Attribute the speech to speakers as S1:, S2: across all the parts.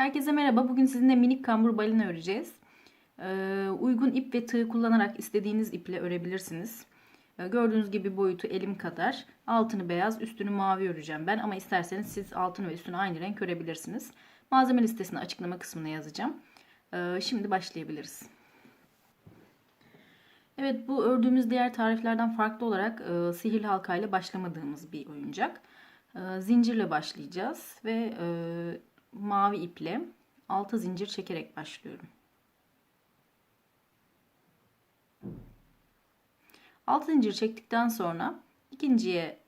S1: Herkese merhaba. Bugün sizinle minik kambur balina öreceğiz. Ee, uygun ip ve tığ kullanarak istediğiniz iple örebilirsiniz. Ee, gördüğünüz gibi boyutu elim kadar. Altını beyaz, üstünü mavi öreceğim ben ama isterseniz siz altını ve üstünü aynı renk örebilirsiniz. Malzeme listesini açıklama kısmına yazacağım. Ee, şimdi başlayabiliriz. Evet bu ördüğümüz diğer tariflerden farklı olarak e, sihirli halkayla başlamadığımız bir oyuncak. E, zincirle başlayacağız ve e, mavi iple 6 zincir çekerek başlıyorum. 6 zincir çektikten sonra ikinciye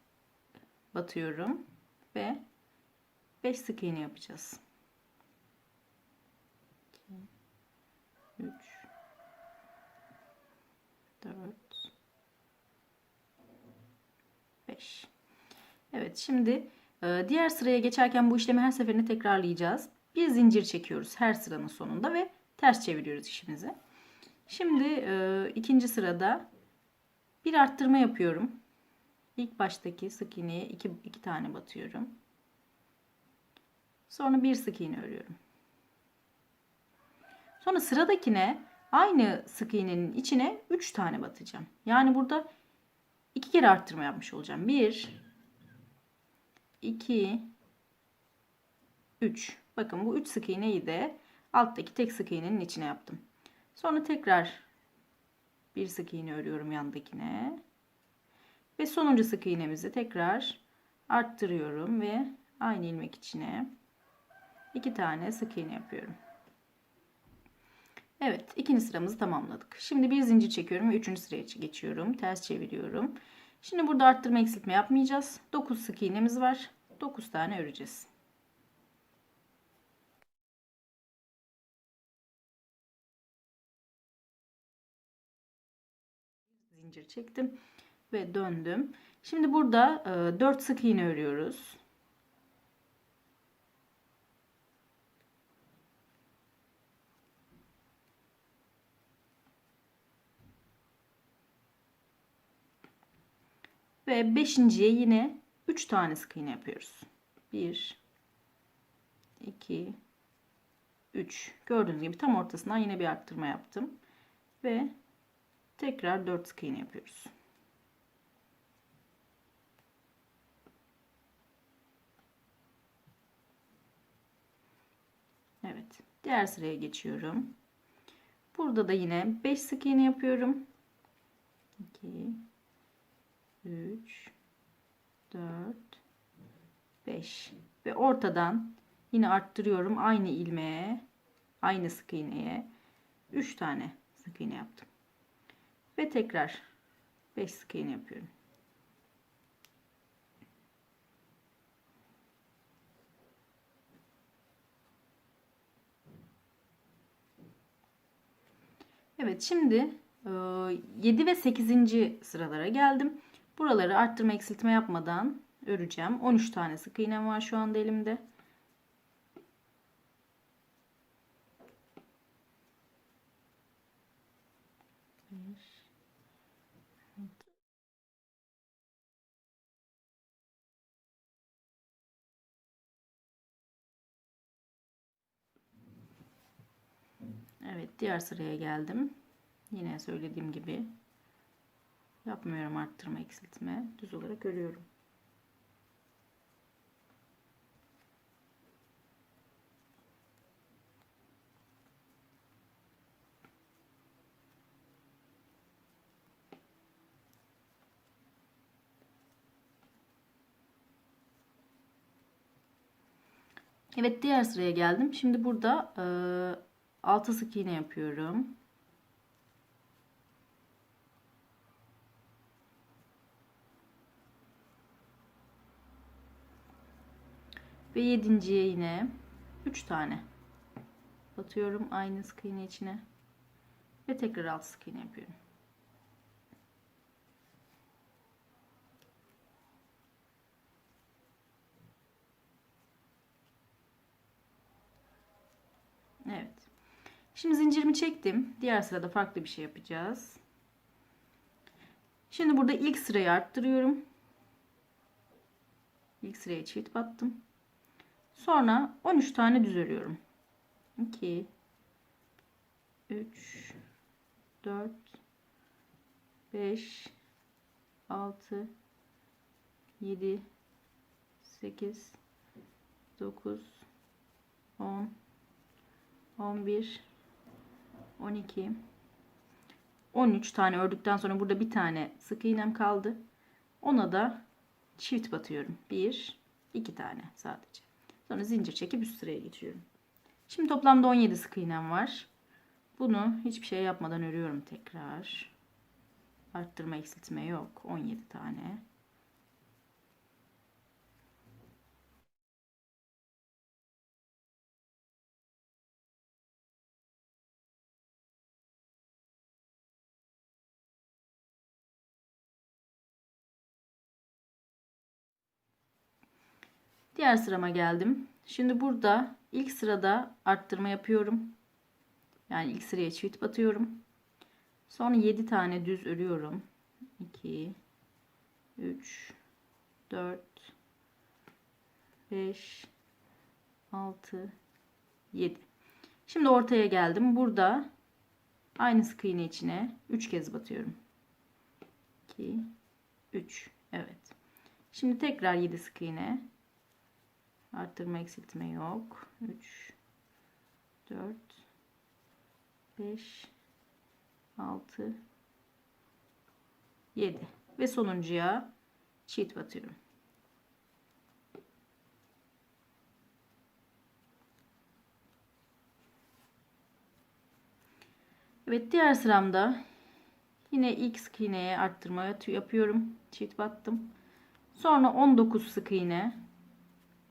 S1: batıyorum ve 5 sık iğne yapacağız. 3 4 5 Evet şimdi ee, diğer sıraya geçerken bu işlemi her seferinde tekrarlayacağız. Bir zincir çekiyoruz her sıranın sonunda ve ters çeviriyoruz işimizi. Şimdi e, ikinci sırada bir arttırma yapıyorum. İlk baştaki sık iğneye iki, iki tane batıyorum. Sonra bir sık iğne örüyorum. Sonra sıradakine aynı sık iğnenin içine üç tane batacağım. Yani burada iki kere arttırma yapmış olacağım. Bir 2 3 bakın bu 3 sık iğneyi de alttaki tek sık iğnenin içine yaptım sonra tekrar bir sık iğne örüyorum yandakine ve sonuncu sık iğnemizi tekrar arttırıyorum ve aynı ilmek içine iki tane sık iğne yapıyorum Evet ikinci sıramızı tamamladık şimdi bir zincir çekiyorum ve üçüncü sıraya geçiyorum ters çeviriyorum Şimdi burada arttırma eksiltme yapmayacağız. 9 sık iğnemiz var. 9 tane öreceğiz. Zincir çektim ve döndüm. Şimdi burada 4 e, sık iğne örüyoruz. Ve beşinciye yine 3 tane sık iğne yapıyoruz. 1 2 3 gördüğünüz gibi tam ortasından yine bir arttırma yaptım. Ve tekrar 4 sık iğne yapıyoruz. Evet. Diğer sıraya geçiyorum. Burada da yine 5 sık iğne yapıyorum. 2 3 4 5 ve ortadan yine arttırıyorum aynı ilmeğe aynı sık iğneye 3 tane sık iğne yaptım ve tekrar 5 sık iğne yapıyorum Evet şimdi 7 ve 8. sıralara geldim. Buraları arttırma eksiltme yapmadan öreceğim. 13 tane sık iğnem var şu anda elimde. Evet diğer sıraya geldim. Yine söylediğim gibi Yapmıyorum arttırma eksiltme. Düz olarak örüyorum. Evet diğer sıraya geldim. Şimdi burada e, 6 sık iğne yapıyorum. Ve yedinciye yine 3 tane batıyorum aynı sık iğne içine. Ve tekrar alt sık iğne yapıyorum. Evet. Şimdi zincirimi çektim. Diğer sırada farklı bir şey yapacağız. Şimdi burada ilk sırayı arttırıyorum. İlk sıraya çift battım. Sonra 13 tane düz örüyorum. 2 3 4 5 6 7 8 9 10 11 12 13 tane ördükten sonra burada bir tane sık iğnem kaldı. Ona da çift batıyorum. 1 2 tane sadece. Sonra zincir çekip üst sıraya geçiyorum. Şimdi toplamda 17 sık iğnem var. Bunu hiçbir şey yapmadan örüyorum tekrar. Arttırma eksiltme yok. 17 tane. Diğer sırama geldim. Şimdi burada ilk sırada arttırma yapıyorum. Yani ilk sıraya çift batıyorum. Sonra 7 tane düz örüyorum. 2 3 4 5 6 7 Şimdi ortaya geldim. Burada aynı sık iğne içine 3 kez batıyorum. 2 3 Evet. Şimdi tekrar 7 sık iğne. Arttırma eksiltme yok. 3 4 5 6 7 ve sonuncuya çift batıyorum. Evet diğer sıramda yine ilk sık iğneye arttırma yapıyorum. Çift battım. Sonra 19 sık iğne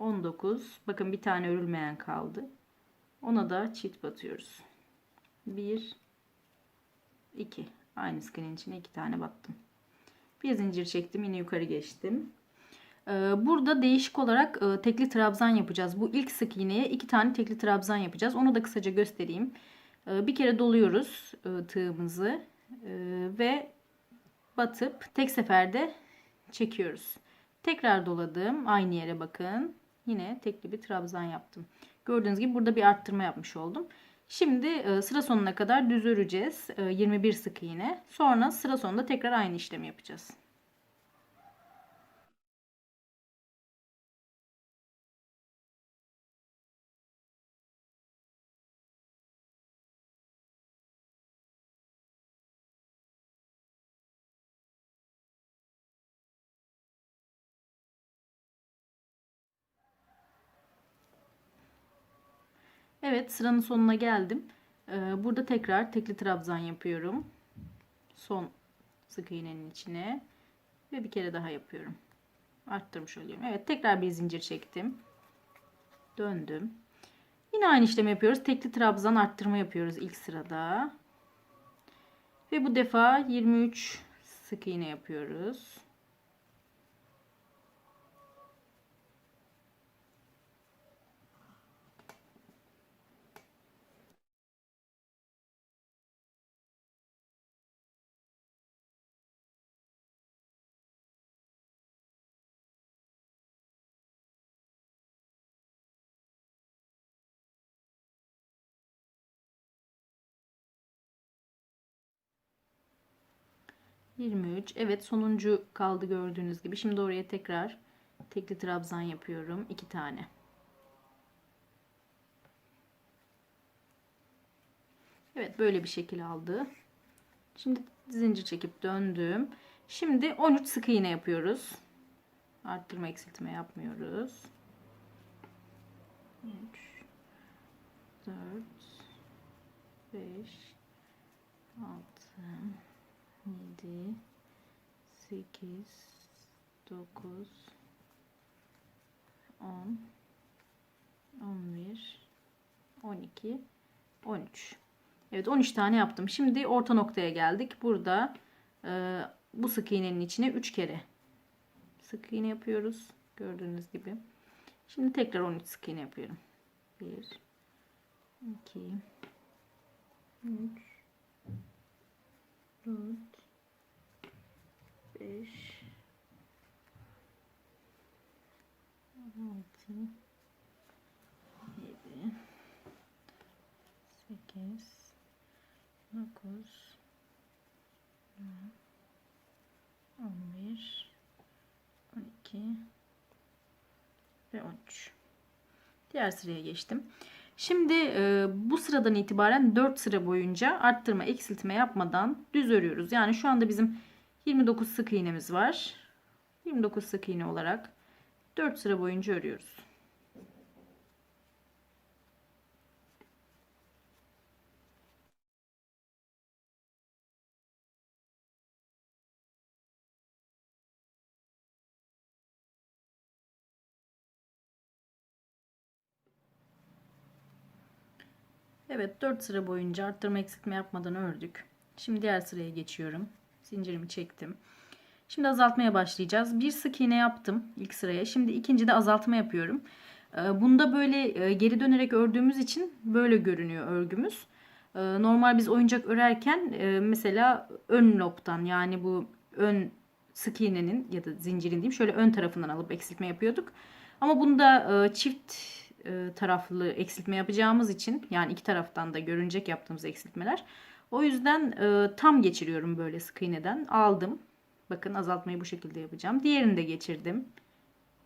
S1: 19 bakın bir tane örülmeyen kaldı ona da çift batıyoruz 1 2 aynı skinin içine iki tane battım bir zincir çektim yine yukarı geçtim ee, Burada değişik olarak e, tekli trabzan yapacağız. Bu ilk sık iğneye iki tane tekli trabzan yapacağız. Onu da kısaca göstereyim. Ee, bir kere doluyoruz e, tığımızı e, ve batıp tek seferde çekiyoruz. Tekrar doladım. Aynı yere bakın yine tekli bir trabzan yaptım. Gördüğünüz gibi burada bir arttırma yapmış oldum. Şimdi e, sıra sonuna kadar düz öreceğiz. 21 e, sık iğne. Sonra sıra sonunda tekrar aynı işlemi yapacağız. Evet sıranın sonuna geldim. Ee, burada tekrar tekli trabzan yapıyorum. Son sık iğnenin içine ve bir kere daha yapıyorum. Arttırmış oluyorum. Evet tekrar bir zincir çektim. Döndüm. Yine aynı işlemi yapıyoruz. Tekli trabzan arttırma yapıyoruz ilk sırada. Ve bu defa 23 sık iğne yapıyoruz. 23. Evet sonuncu kaldı gördüğünüz gibi. Şimdi oraya tekrar tekli trabzan yapıyorum. 2 tane. Evet böyle bir şekil aldı. Şimdi zincir çekip döndüm. Şimdi 13 sık iğne yapıyoruz. Arttırma eksiltme yapmıyoruz. 3 4 5 6 7 8 9 10 11 12 13 Evet 13 tane yaptım. Şimdi orta noktaya geldik. Burada e, bu sık iğnenin içine 3 kere sık iğne yapıyoruz. Gördüğünüz gibi. Şimdi tekrar 13 sık iğne yapıyorum. 1 2 3 4 beş altı yedi sekiz dokuz on bir on iki ve on üç diğer sıraya geçtim. Şimdi e, bu sıradan itibaren 4 sıra boyunca arttırma eksiltme yapmadan düz örüyoruz. Yani şu anda bizim 29 sık iğnemiz var. 29 sık iğne olarak 4 sıra boyunca örüyoruz. Evet 4 sıra boyunca arttırma eksiltme yapmadan ördük. Şimdi diğer sıraya geçiyorum. Zincirimi çektim. Şimdi azaltmaya başlayacağız. Bir sık iğne yaptım ilk sıraya. Şimdi ikinci de azaltma yapıyorum. Ee, bunda böyle e, geri dönerek ördüğümüz için böyle görünüyor örgümüz. Ee, normal biz oyuncak örerken e, mesela ön loptan yani bu ön sık iğnenin ya da zincirin diyeyim şöyle ön tarafından alıp eksiltme yapıyorduk. Ama bunda e, çift taraflı eksiltme yapacağımız için yani iki taraftan da görünecek yaptığımız eksiltmeler o yüzden e, tam geçiriyorum böyle sık iğneden. Aldım. Bakın azaltmayı bu şekilde yapacağım. Diğerini de geçirdim.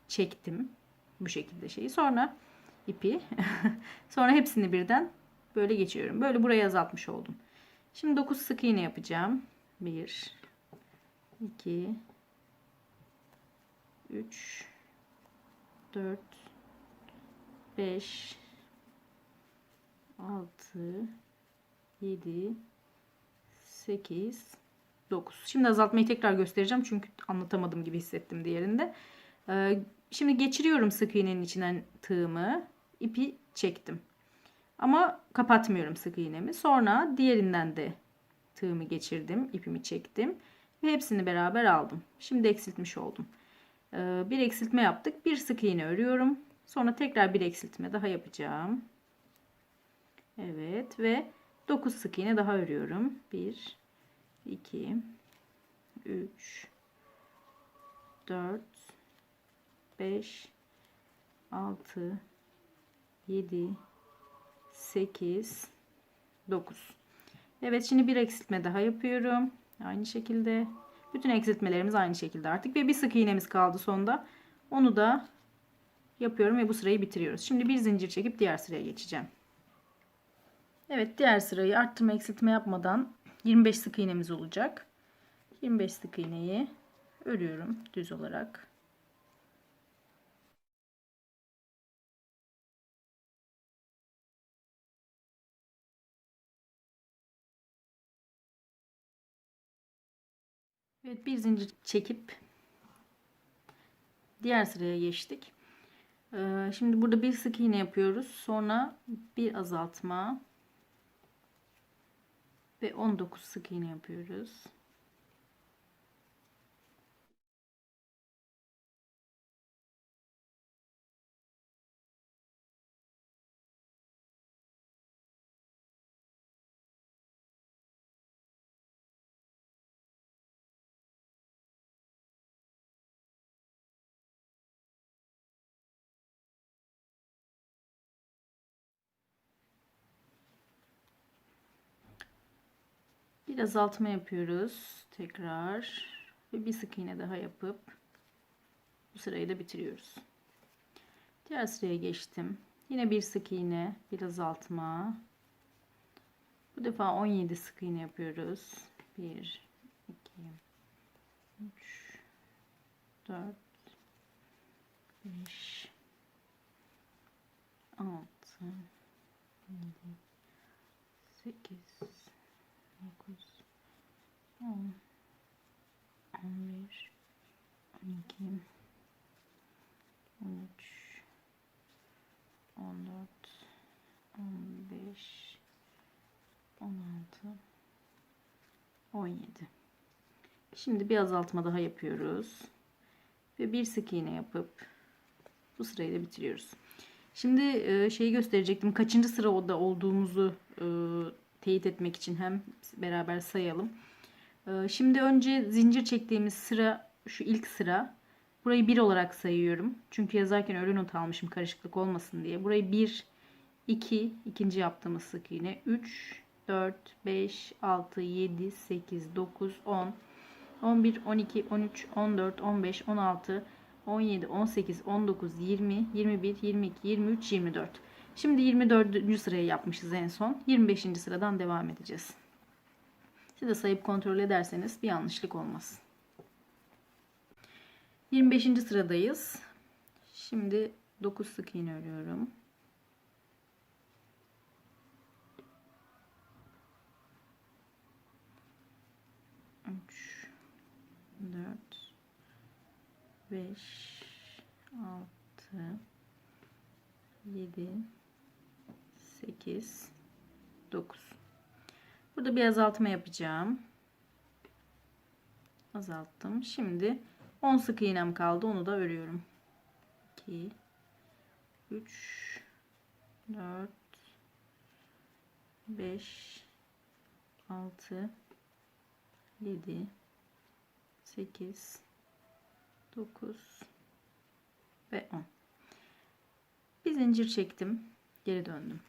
S1: Çektim. Bu şekilde şeyi. Sonra ipi. Sonra hepsini birden böyle geçiyorum. Böyle burayı azaltmış oldum. Şimdi 9 sık iğne yapacağım. 1 2 3 4 5 6 7 8, 9. Şimdi azaltmayı tekrar göstereceğim çünkü anlatamadım gibi hissettim diğerinde. Ee, şimdi geçiriyorum sık iğnenin içinden tığımı. ipi çektim. Ama kapatmıyorum sık iğnemi. Sonra diğerinden de tığımı geçirdim. ipimi çektim. Ve hepsini beraber aldım. Şimdi eksiltmiş oldum. Ee, bir eksiltme yaptık. Bir sık iğne örüyorum. Sonra tekrar bir eksiltme daha yapacağım. Evet ve 9 sık iğne daha örüyorum. 1 2 3 4 5 6 7 8 9 Evet şimdi bir eksiltme daha yapıyorum. Aynı şekilde bütün eksiltmelerimiz aynı şekilde artık ve bir sık iğnemiz kaldı sonda. Onu da yapıyorum ve bu sırayı bitiriyoruz. Şimdi bir zincir çekip diğer sıraya geçeceğim. Evet diğer sırayı arttırma eksiltme yapmadan 25 sık iğnemiz olacak. 25 sık iğneyi örüyorum düz olarak. Evet bir zincir çekip diğer sıraya geçtik. Ee, şimdi burada bir sık iğne yapıyoruz. Sonra bir azaltma, ve 19 sık iğne yapıyoruz. bir azaltma yapıyoruz tekrar ve bir sık iğne daha yapıp bu sırayı da bitiriyoruz. Diğer sıraya geçtim. Yine bir sık iğne, bir azaltma. Bu defa 17 sık iğne yapıyoruz. 1 2 3 4 5 17. Şimdi bir azaltma daha yapıyoruz. Ve bir sık iğne yapıp bu sırayı da bitiriyoruz. Şimdi e, şeyi gösterecektim. Kaçıncı sırada olduğumuzu e, teyit etmek için hem beraber sayalım. E, şimdi önce zincir çektiğimiz sıra şu ilk sıra. Burayı 1 olarak sayıyorum. Çünkü yazarken öyle not almışım karışıklık olmasın diye. Burayı 1, 2, iki, ikinci yaptığımız sık iğne. 3, 4, 5, 6, 7, 8, 9, 10, 11, 12, 13, 14, 15, 16, 17, 18, 19, 20, 21, 22, 23, 24. Şimdi 24. sırayı yapmışız en son. 25. sıradan devam edeceğiz. Siz de sayıp kontrol ederseniz bir yanlışlık olmaz. 25. sıradayız. Şimdi 9 sık iğne örüyorum. dört, beş, altı, yedi, sekiz, dokuz. Burada bir azaltma yapacağım. Azalttım. Şimdi 10 sık iğnem kaldı. Onu da örüyorum. 2 3 4 5 6 7 8 9 ve 10 bir zincir çektim geri döndüm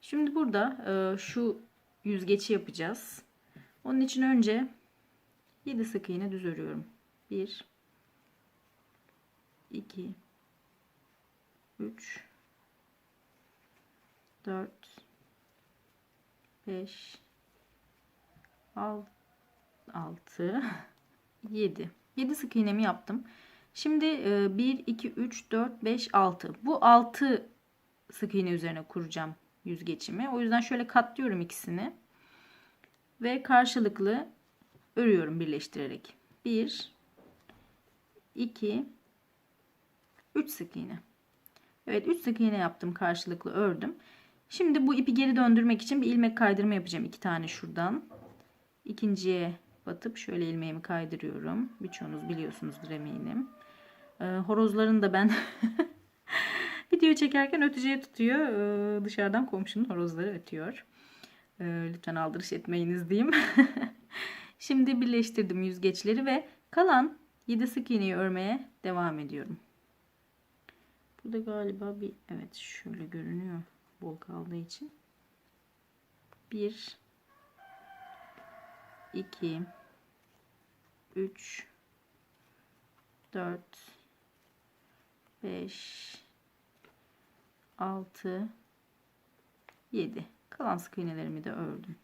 S1: şimdi burada e, şu yüzgeci yapacağız onun için önce 7 sık iğne düz örüyorum 1 2 3 4 5 6 6 7. 7 sık iğnemi yaptım. Şimdi 1, 2, 3, 4, 5, 6. Bu 6 sık iğne üzerine kuracağım yüzgeçimi. O yüzden şöyle katlıyorum ikisini. Ve karşılıklı örüyorum birleştirerek. 1, 2, 3 sık iğne. Evet 3 sık iğne yaptım karşılıklı ördüm. Şimdi bu ipi geri döndürmek için bir ilmek kaydırma yapacağım. 2 tane şuradan. ikinciye batıp şöyle ilmeğimi kaydırıyorum. Birçoğunuz biliyorsunuzdur eminim. E, horozların da ben video çekerken öteceği tutuyor. E, dışarıdan komşunun horozları ötüyor. E, lütfen aldırış etmeyiniz diyeyim. Şimdi birleştirdim yüzgeçleri ve kalan 7 sık iğneyi örmeye devam ediyorum. Burada galiba bir evet şöyle görünüyor bol kaldığı için. 1 2 3 4 5 6 7 kalan sık iğnelerimi de ördüm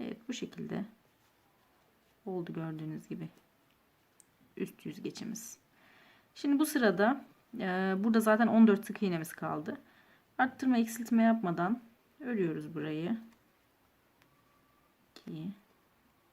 S1: Evet bu şekilde oldu gördüğünüz gibi üst yüzgeçimiz şimdi bu sırada e, burada zaten 14 sık iğnemiz kaldı arttırma eksiltme yapmadan örüyoruz burayı 2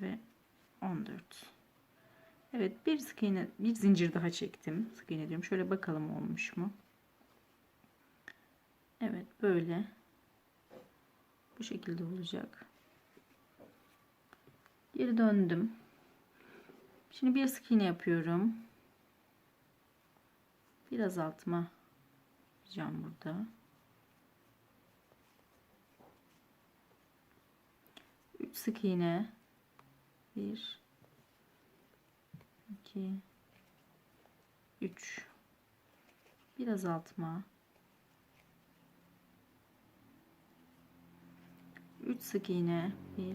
S1: ve 14 Evet bir sık iğne bir zincir daha çektim sık iğne diyorum şöyle bakalım olmuş mu Evet böyle bu şekilde olacak geri döndüm şimdi bir sık iğne yapıyorum bir azaltma yapacağım burada. 3 sık iğne 1 2 3 bir azaltma 3 sık iğne 1 2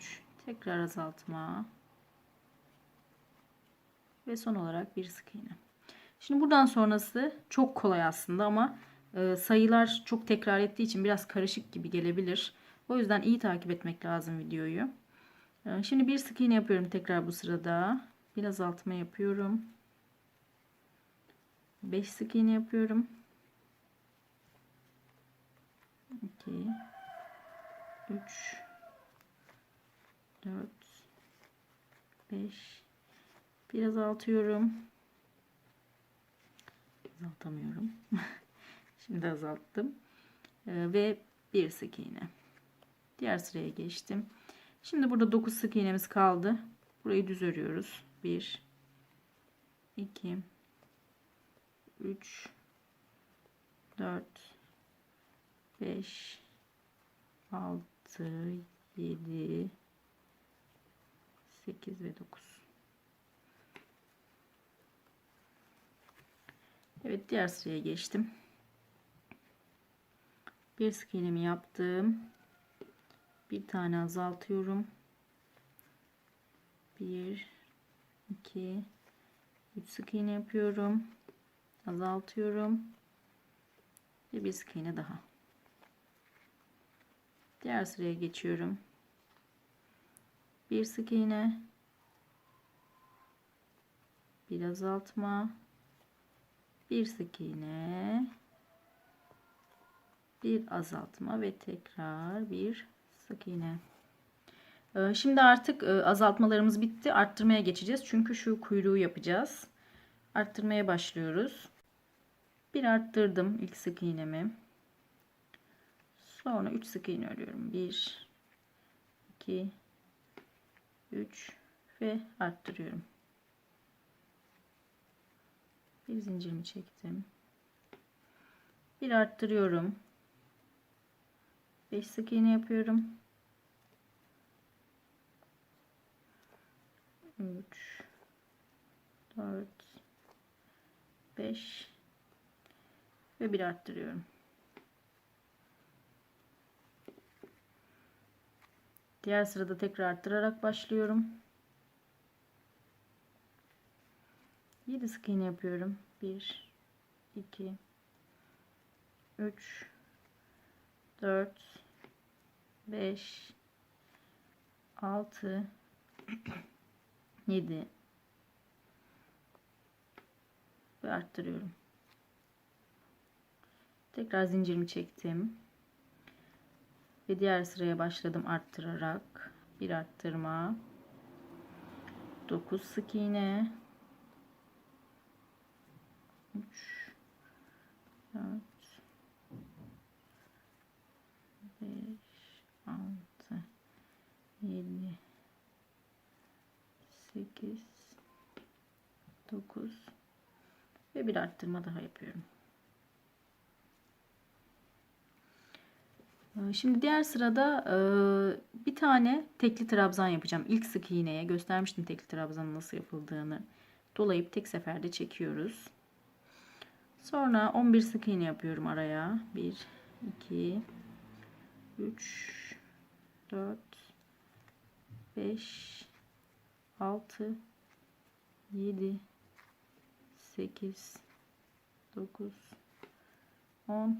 S1: 3 tekrar azaltma ve son olarak bir sık iğne. Şimdi buradan sonrası çok kolay aslında ama e, sayılar çok tekrar ettiği için biraz karışık gibi gelebilir. O yüzden iyi takip etmek lazım videoyu. Ee, şimdi bir sık iğne yapıyorum tekrar bu sırada. Bir azaltma yapıyorum. 5 sık iğne yapıyorum. 2 3 4 5 bir azaltıyorum. Azaltamıyorum. Şimdi azalttım. Ee, ve bir sık iğne. Diğer sıraya geçtim. Şimdi burada 9 sık iğnemiz kaldı. Burayı düz örüyoruz. 1 2 3 4 5 6 7 8 ve 9 Evet diğer sıraya geçtim. Bir sık iğnemi yaptım bir tane azaltıyorum. 1 2 3 sık iğne yapıyorum. Azaltıyorum. Ve bir sık iğne daha. Diğer sıraya geçiyorum. Bir sık iğne. Bir azaltma. Bir sık iğne. Bir azaltma ve tekrar bir Sık iğne. Ee, şimdi artık e, azaltmalarımız bitti. Arttırmaya geçeceğiz. Çünkü şu kuyruğu yapacağız. Arttırmaya başlıyoruz. Bir arttırdım ilk sık iğnemi. Sonra 3 sık iğne örüyorum. 1 2 3 ve arttırıyorum. Bir zincirimi çektim. Bir arttırıyorum. 5 sık iğne yapıyorum. 3 4 5 ve bir arttırıyorum. Diğer sırada tekrar arttırarak başlıyorum. 7 sık iğne yapıyorum. 1 2 3 4 5 6 7 ve arttırıyorum. Tekrar zincirimi çektim. Ve diğer sıraya başladım arttırarak. Bir arttırma. 9 sık iğne. 3 4 5 6 7 8 9 ve bir arttırma daha yapıyorum. Ee, şimdi diğer sırada e, bir tane tekli trabzan yapacağım. İlk sık iğneye göstermiştim tekli trabzanın nasıl yapıldığını. Dolayıp tek seferde çekiyoruz. Sonra 11 sık iğne yapıyorum araya. 1 2 3 4 5 6 7 8 9 10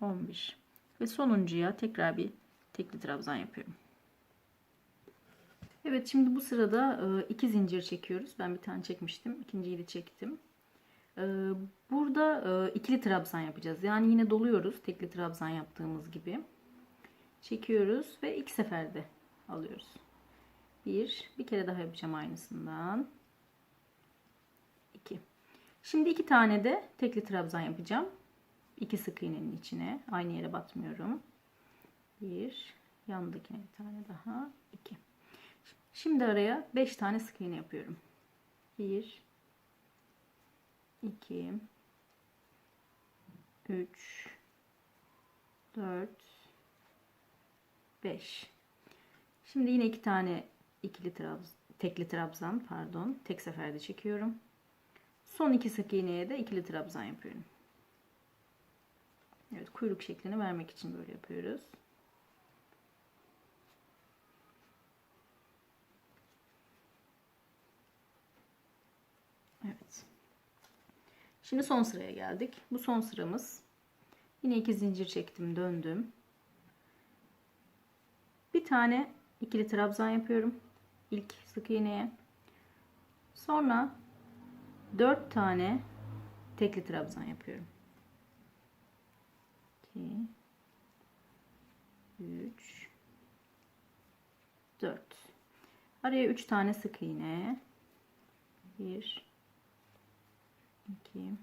S1: 11 ve sonuncuya tekrar bir tekli trabzan yapıyorum. Evet şimdi bu sırada e, iki zincir çekiyoruz. Ben bir tane çekmiştim. ikinciyi de çektim. E, burada e, ikili trabzan yapacağız. Yani yine doluyoruz tekli trabzan yaptığımız gibi. Çekiyoruz ve iki seferde alıyoruz bir bir kere daha yapacağım aynısından 2 şimdi iki tane de tekli trabzan yapacağım 2 sık iğnenin içine aynı yere batmıyorum bir yanındakine bir tane daha iki şimdi araya beş tane sık iğne yapıyorum bir iki üç dört beş şimdi yine iki tane ikili trabz tekli trabzan pardon tek seferde çekiyorum. Son iki sık iğneye de ikili trabzan yapıyorum. Evet kuyruk şeklini vermek için böyle yapıyoruz. Evet. Şimdi son sıraya geldik. Bu son sıramız. Yine iki zincir çektim, döndüm. Bir tane ikili trabzan yapıyorum ilk sık iğneye. Sonra 4 tane tekli trabzan yapıyorum. 2 3 4 Araya 3 tane sık iğne. 1 2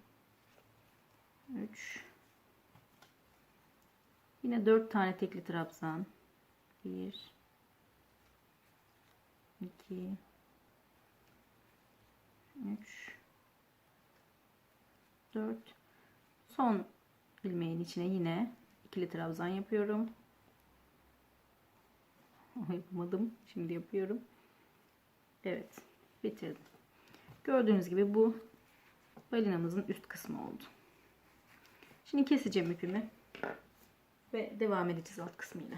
S1: 3 Yine 4 tane tekli trabzan. 1 2 3 4 son ilmeğin içine yine ikili trabzan yapıyorum Yapmadım, şimdi yapıyorum Evet bitirdim gördüğünüz gibi bu balinamızın üst kısmı oldu şimdi keseceğim ipimi ve devam edeceğiz alt kısmıyla